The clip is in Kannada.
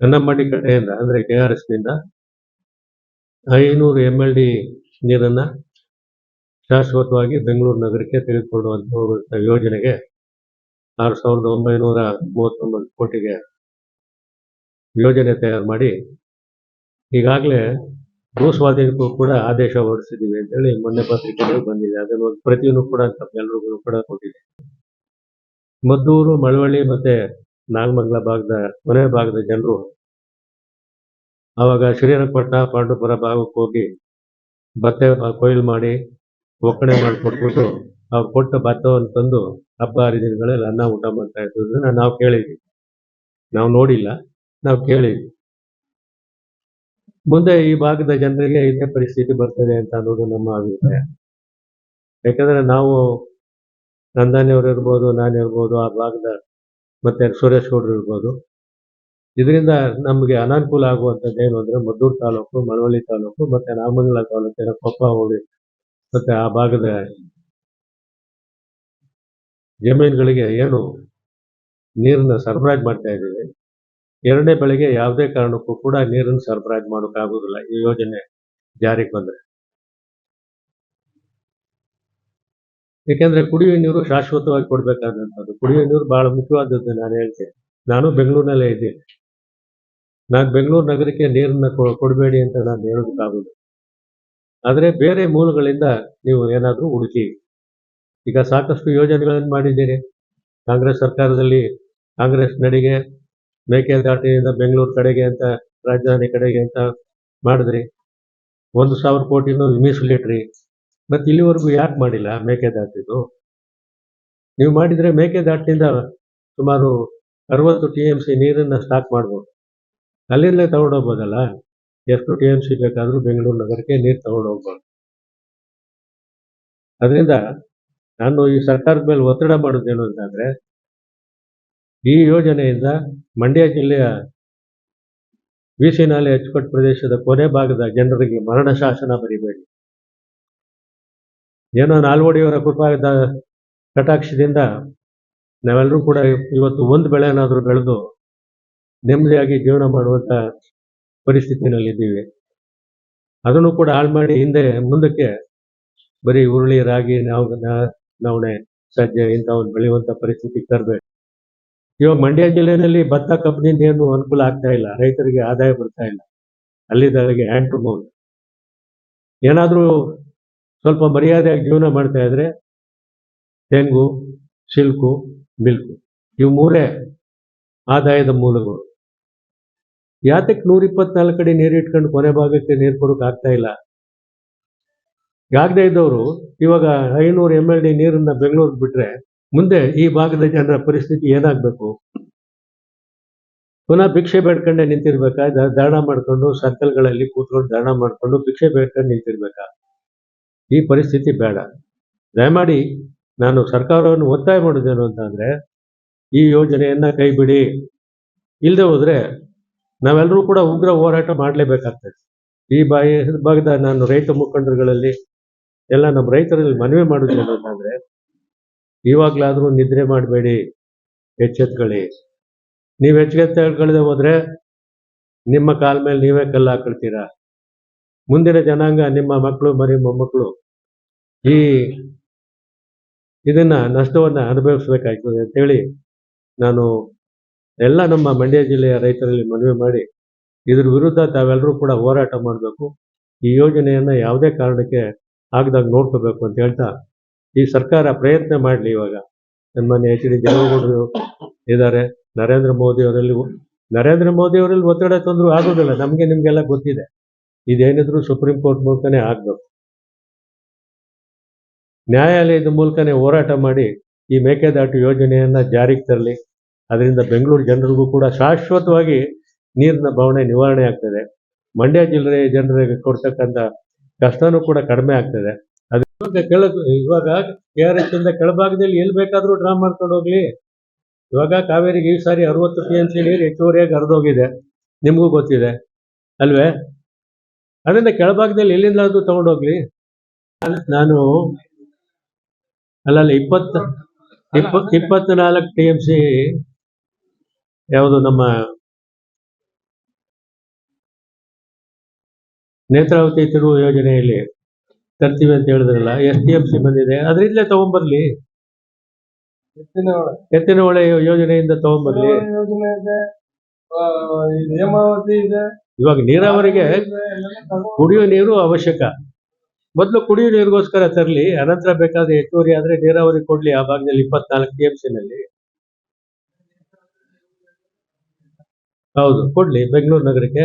ಕನ್ನಂಬಾಡಿ ಕಡೆಯಿಂದ, ಅಂದ್ರೆ ಕೆ ಆರ್ ಎಸ್ನಿಂದ ಐನೂರು ಎಂ ಎಲ್ ಡಿ ನೀರನ್ನ ಶಾಶ್ವತವಾಗಿ ಬೆಂಗಳೂರು ನಗರಕ್ಕೆ ತೆಗೆದುಕೊಳ್ಳುವಂತ ಒಂದು ಯೋಜನೆಗೆ ಆರು ಸಾವಿರದ ಒಂಬೈನೂರ ಮೂವತ್ತೊಂಬತ್ತು ಕೋಟಿಗೆ ಯೋಜನೆ ತಯಾರು ಮಾಡಿ, ಈಗಾಗಲೇ ಭೂ ಸ್ವಾಧೀನಕ್ಕೂ ಕೂಡ ಆದೇಶ ಹೊರಡಿಸಿದ್ದೀವಿ ಅಂತೇಳಿ ಮೊನ್ನೆ ಪತ್ರಿಕೆಗಳು ಬಂದಿದೆ. ಅದನ್ನು ಒಂದು ಪ್ರತಿಯನ್ನು ಕೂಡ ಎಲ್ಲರಿಗೂ ಕೂಡ ಕೊಟ್ಟಿದೆ. ಮದ್ದೂರು, ಮಳವಳ್ಳಿ ಮತ್ತೆ ನಾಗಮಂಗಲ ಭಾಗದ, ಕೊನೆ ಭಾಗದ ಜನರು. ಆವಾಗ ಶ್ರೀರಂಗಪಟ್ಟಣ ಪಾಂಡುಪುರ ಭಾಗಕ್ಕೆ ಹೋಗಿ ಭತ್ತ ಕೊಯ್ಲು ಮಾಡಿ ಒಕ್ಕಣೆ ಮಾಡಿ ಕೊಟ್ಬಿಟ್ಟು ಅವ್ರು ಕೊಟ್ಟ ಭತ್ತವನ್ನು ತಂದು ಹಬ್ಬ ಹರಿದಿನಗಳಲ್ಲಿ ಅನ್ನ ಊಟ ಮಾಡ್ತಾ ಇದ್ರು ನಾವು ಕೇಳಿದ್ವಿ. ನಾವು ನೋಡಿಲ್ಲ, ನಾವು ಕೇಳಿದ್ವಿ. ಮುಂದೆ ಈ ಭಾಗದ ಜನರಿಗೆ ಇದೇ ಪರಿಸ್ಥಿತಿ ಬರ್ತದೆ ಅಂತ ಅನ್ನೋದು ನಮ್ಮ ಅಭಿಪ್ರಾಯ. ಯಾಕಂದ್ರೆ ನಾವು ನಂದಾನಿಯವರು ಇರ್ಬೋದು ನಾನು ಇರ್ಬೋದು, ಆ ಭಾಗದ ಮತ್ತೆ ಸುರೇಶ್ ಗೌಡ್ರು ಇರ್ಬೋದು. ಇದರಿಂದ ನಮಗೆ ಅನಾನುಕೂಲ ಆಗುವಂಥದ್ದು ಏನು ಅಂದರೆ ಮದ್ದೂರು ತಾಲೂಕು, ಮಳವಳ್ಳಿ ತಾಲೂಕು ಮತ್ತೆ ನಾಮಂಗಲ ತಾಲೂಕಿನ ಕೊಪ್ಪ ಹೋಗಿ ಮತ್ತೆ ಆ ಭಾಗದ ಜಮೀನುಗಳಿಗೆ ಏನು ನೀರನ್ನ ಸರಬರಾಜು ಮಾಡ್ತಾ ಇದ್ದೀವಿ. ಎರಡನೇ ಬೆಳೆಗೆ ಯಾವುದೇ ಕಾರಣಕ್ಕೂ ಕೂಡ ನೀರನ್ನು ಸರಬರಾಜು ಮಾಡೋಕ್ಕಾಗೋದಿಲ್ಲ ಈ ಯೋಜನೆ ಜಾರಿಗೆ ಬಂದ್ರೆ. ಯಾಕೆಂದ್ರೆ ಕುಡಿಯುವ ನೀರು ಶಾಶ್ವತವಾಗಿ ಕೊಡ್ಬೇಕಾದಂಥದ್ದು. ಕುಡಿಯುವ ನೀರು ಬಹಳ ಮುಖ್ಯವಾದದ್ದು ನಾನು ಹೇಳ್ತೇನೆ. ನಾನು ಬೆಂಗಳೂರಿನಲ್ಲೇ ಇದ್ದೀನಿ. ನಾನು ಬೆಂಗಳೂರು ನಗರಕ್ಕೆ ನೀರನ್ನ ಕೊಡಬೇಡಿ ಅಂತ ನಾನು ಹೇಳೋದಕ್ಕಾಗೋದು ಆದರೆ ಬೇರೆ ಮೂಲಗಳಿಂದ ನೀವು ಏನಾದರೂ ಹುಡುಕಿ ಈಗ ಸಾಕಷ್ಟು ಯೋಜನೆಗಳನ್ನು ಮಾಡಿದ್ದೀರಿ. ಕಾಂಗ್ರೆಸ್ ಸರ್ಕಾರದಲ್ಲಿ ಕಾಂಗ್ರೆಸ್ ನಡಿಗೆ, ಮೇಕೆದಾಟಿನಿಂದ ಬೆಂಗಳೂರು ಕಡೆಗೆ ಅಂತ, ರಾಜಧಾನಿ ಕಡೆಗೆ ಅಂತ ಮಾಡಿದ್ರಿ. ಒಂದು ಸಾವಿರ ಕೋಟಿನೂ ಮೀಸಲಿಟ್ರಿ. ಮತ್ತೆ ಇಲ್ಲಿವರೆಗೂ ಯಾಕೆ ಮಾಡಿಲ್ಲ ಮೇಕೆದಾಟಿದ್ದು ನೀವು ಮಾಡಿದರೆ ಮೇಕೆದಾಟಿನಿಂದ ಸುಮಾರು ಅರವತ್ತು ಟಿ ಎಂ ಸಿ ನೀರನ್ನು ಸ್ಟಾಕ್ ಮಾಡ್ಬೋದು. ಅಲ್ಲಿಂದಲೇ ತಗೊಂಡೋಗ್ಬೋದಲ್ಲ? ಎಷ್ಟು ಟಿ ಎಂ ಸಿ ಬೇಕಾದರೂ ಬೆಂಗಳೂರು ನಗರಕ್ಕೆ ನೀರು ತಗೊಂಡೋಗ್ಬೋದು. ಅದರಿಂದ ನಾನು ಈ ಸರ್ಕಾರದ ಮೇಲೆ ಒತ್ತಡ ಮಾಡೋದೇನು ಅಂತಂದ್ರೆ, ಈ ಯೋಜನೆಯಿಂದ ಮಂಡ್ಯ ಜಿಲ್ಲೆಯ ವಿ ಸಿ ನಾಲೆ ಅಚ್ಚುಕಟ್ಟು ಪ್ರದೇಶದ ಕೊನೆ ಭಾಗದ ಜನರಿಗೆ ಮರಣ ಶಾಸನ ಬರಿಬೇಡಿ. ಏನೋ ನಾಲ್ವಡಿಯವರ ಕೃಪಾದ ಕಟಾಕ್ಷದಿಂದ ನಾವೆಲ್ಲರೂ ಕೂಡ ಇವತ್ತು ಒಂದು ಬೆಳೆನಾದರೂ ಬೆಳೆದು ನೆಮ್ಮದಿಯಾಗಿ ಜೀವನ ಮಾಡುವಂಥ ಪರಿಸ್ಥಿತಿನಲ್ಲಿದ್ದೀವಿ. ಅದನ್ನು ಕೂಡ ಹಾಳು ಮಾಡಿ ಹಿಂದೆ ಮುಂದಕ್ಕೆ ಬರೀ ಉರುಳಿ, ರಾಗಿ, ನಾವು ನವಣೆ, ಸಜ್ಜೆ ಇಂಥವನ್ನು ಬೆಳೆಯುವಂಥ ಪರಿಸ್ಥಿತಿ ತರಬೇಕು. ಇವಾಗ ಮಂಡ್ಯ ಜಿಲ್ಲೆಯಲ್ಲಿ ಭತ್ತ ಕಂಪ್ನಿಯಿಂದ ಏನು ಅನುಕೂಲ ಆಗ್ತಾ ಇಲ್ಲ. ರೈತರಿಗೆ ಆದಾಯ ಬರ್ತಾ ಇಲ್ಲ. ಅಲ್ಲಿದ್ದವರಿಗೆ ಹ್ಯಾಂಡ್ ಟು ಏನಾದರೂ ಸ್ವಲ್ಪ ಮರ್ಯಾದೆಯಾಗಿ ಜೀವನ ಮಾಡ್ತಾ ಇದ್ರೆ ತೆಂಗು, ಸಿಲ್ಕು, ಮಿಲ್ಕು ಇವು ಮೂರೇ ಆದಾಯದ ಮೂಲಗಳು. ಯಾತಕ್ಕೆ ನೂರ ಇಪ್ಪತ್ನಾಲ್ಕು ಕಡೆ ನೀರು ಕೊನೆ ಭಾಗಕ್ಕೆ ನೀರು ಕೊಡೋಕೆ ಆಗ್ತಾ ಇಲ್ಲ? ಆಗದೆ ಇದ್ದವರು ಇವಾಗ ಐನೂರು ಎಂ ಎಲ್ ಡಿ ನೀರನ್ನ ಬೆಂಗಳೂರಿಗೆ ಬಿಟ್ರೆ ಮುಂದೆ ಈ ಭಾಗದ ಜನರ ಪರಿಸ್ಥಿತಿ ಏನಾಗಬೇಕು? ಪುನಃ ಭಿಕ್ಷೆ ಬೇಡ್ಕೊಂಡೆ ನಿಂತಿರ್ಬೇಕಾ? ದಾಣ ಮಾಡ್ಕೊಂಡು ಸರ್ಕಲ್ಗಳಲ್ಲಿ ಕೂತ್ಕೊಂಡು ದಾಣ ಮಾಡ್ಕೊಂಡು ಭಿಕ್ಷೆ ಬೇಡ್ಕೊಂಡು ನಿಂತಿರ್ಬೇಕಾ? ಈ ಪರಿಸ್ಥಿತಿ ಬೇಡ. ದಯಮಾಡಿ ನಾನು ಸರ್ಕಾರವನ್ನು ಒತ್ತಾಯ ಮಾಡಿದ್ದೇನು ಅಂತಂದರೆ ಈ ಯೋಜನೆಯನ್ನ ಕೈ ಬಿಡಿ ಇಲ್ಲದೆ ಹೋದರೆ ನಾವೆಲ್ಲರೂ ಕೂಡ ಉಗ್ರ ಹೋರಾಟ ಮಾಡಲೇಬೇಕಾಗ್ತದೆ. ಈ ಬಾಯಿ ಭಾಗದ ನಾನು ರೈತ ಮುಖಂಡರುಗಳಲ್ಲಿ, ಎಲ್ಲ ನಮ್ಮ ರೈತರಲ್ಲಿ ಮನವಿ ಮಾಡೋದೇನು ಅಂತಂದ್ರೆ ಇವಾಗಲಾದರೂ ನಿದ್ರೆ ಮಾಡಬೇಡಿ, ಎಚ್ಚೆತ್ಕೊಳ್ಳಿ. ನೀವು ಎಚ್ಚೆತ್ತುಕೊಳ್ಳದೆ ಹೋದರೆ ನಿಮ್ಮ ಕಾಲ ಮೇಲೆ ನೀವೇ ಕಲ್ಲು ಹಾಕೊಳ್ತೀರಾ? ಮುಂದಿನ ಜನಾಂಗ ನಿಮ್ಮ ಮಕ್ಕಳು ಮರಿ ಮೊಮ್ಮಕ್ಕಳು ಈ ಇದನ್ನ ನಷ್ಟವನ್ನ ಅನುಭವಿಸ್ಬೇಕಾಗ್ತದೆ ಅಂತೇಳಿ ನಾನು ಎಲ್ಲ ನಮ್ಮ ಮಂಡ್ಯ ಜಿಲ್ಲೆಯ ರೈತರಲ್ಲಿ ಮನವಿ ಮಾಡಿ ಇದ್ರ ವಿರುದ್ಧ ತಾವೆಲ್ಲರೂ ಕೂಡ ಹೋರಾಟ ಮಾಡಬೇಕು. ಈ ಯೋಜನೆಯನ್ನ ಯಾವುದೇ ಕಾರಣಕ್ಕೆ ಆಗದಾಗ ನೋಡ್ಕೋಬೇಕು ಅಂತ ಹೇಳ್ತಾ ಈ ಸರ್ಕಾರ ಪ್ರಯತ್ನ ಮಾಡಲಿ ಇವಾಗ. ಸನ್ಮಾನ್ಯ ಎಚ್ ಡಿ ದೇವೇಗೌಡರು ಇದ್ದಾರೆ. ನರೇಂದ್ರ ಮೋದಿ ಅವರಲ್ಲಿ ನರೇಂದ್ರ ಮೋದಿ ಅವರಲ್ಲಿ ಒತ್ತಡ ತಂದ್ರು ಆಗೋದಿಲ್ಲ. ನಮಗೆ ನಿಮಗೆಲ್ಲ ಗೊತ್ತಿದೆ. ಇದೇನಿದ್ರು ಸುಪ್ರೀಂ ಕೋರ್ಟ್ ಮೂಲಕನೇ ಆಗ್ಬೇಕು. ನ್ಯಾಯಾಲಯದ ಮೂಲಕನೇ ಹೋರಾಟ ಮಾಡಿ ಈ ಮೇಕೆದಾಟು ಯೋಜನೆಯನ್ನ ಜಾರಿಗೆ ತರಲಿ. ಅದರಿಂದ ಬೆಂಗಳೂರು ಜನರಿಗೂ ಕೂಡ ಶಾಶ್ವತವಾಗಿ ನೀರಿನ ಬವಣೆ ನಿವಾರಣೆ ಆಗ್ತದೆ. ಮಂಡ್ಯ ಜಿಲ್ಲೆಯ ಜನರಿಗೆ ಕೊಡ್ತಕ್ಕಂಥ ಕಷ್ಟನೂ ಕೂಡ ಕಡಿಮೆ ಆಗ್ತದೆ. ಅದು ಕೆಳ, ಇವಾಗ ಕೆ ಆರ್ ಎಸ್ ಇಂದ ಕೆಳಭಾಗದಲ್ಲಿ ಎಲ್ಲಿ ಬೇಕಾದರೂ ಡ್ರಾ ಮಾಡ್ಕೊಂಡು ಹೋಗ್ಲಿ. ಇವಾಗ ಕಾವೇರಿಗೆ ಈ ಸಾರಿ ಅರವತ್ತು ಪಿ ಎಂ ಸಿ ನೀರು ಹೆಚ್ಚುವರಿಯಾಗಿ ಹರಿದೋಗಿದೆ. ನಿಮಗೂ ಗೊತ್ತಿದೆ. ಅಲ್ವೇ? ಅದರಿಂದ ಕೆಳಭಾಗದಲ್ಲಿ ಎಲ್ಲಿಂದಾದ್ರೂ ತಗೊಂಡೋಗ್ಲಿ. ನಾನು ಅಲ್ಲ ಇಪ್ಪತ್ ಇಪ್ಪ ಇಪ್ಪತ್ನಾಲ್ಕು ಟಿ ಎಂ ಸಿ ಯಾವುದು ನಮ್ಮ ನೇತ್ರಾವತಿ ತಿರುವ ಯೋಜನೆಯಲ್ಲಿ ತರ್ತೀವಿ ಅಂತ ಹೇಳಿದ್ರಲ್ಲ ಎಸ್ ಟಿ ಎಂ ಸಿ ಬಂದಿದೆ ಅದರಿಂದಲೇ ತಗೊಂಬರ್ಲಿ. ಎತ್ತಿನ ಹೊಳೆ ಯೋಜನೆಯಿಂದ ತಗೊಂಬರ್ಲಿ. ಇವಾಗ ನೀರಾವರಿಗೆ ಕುಡಿಯೋ ನೀರು ಅವಶ್ಯಕ. ಮೊದಲು ಕುಡಿಯುವ ನೀರಿಗೋಸ್ಕರ ತರಲಿ, ಅನಂತರ ಬೇಕಾದ್ರೆ ಹೆಚ್ಚುವರಿ ಆದ್ರೆ ನೀರಾವರಿ ಕೊಡ್ಲಿ ಆ ಭಾಗದಲ್ಲಿ ಇಪ್ಪತ್ನಾಲ್ಕು ಟಿಎಂಸಿ ನಲ್ಲಿ. ಹೌದು, ಕೊಡ್ಲಿ ಬೆಂಗಳೂರು ನಗರಕ್ಕೆ.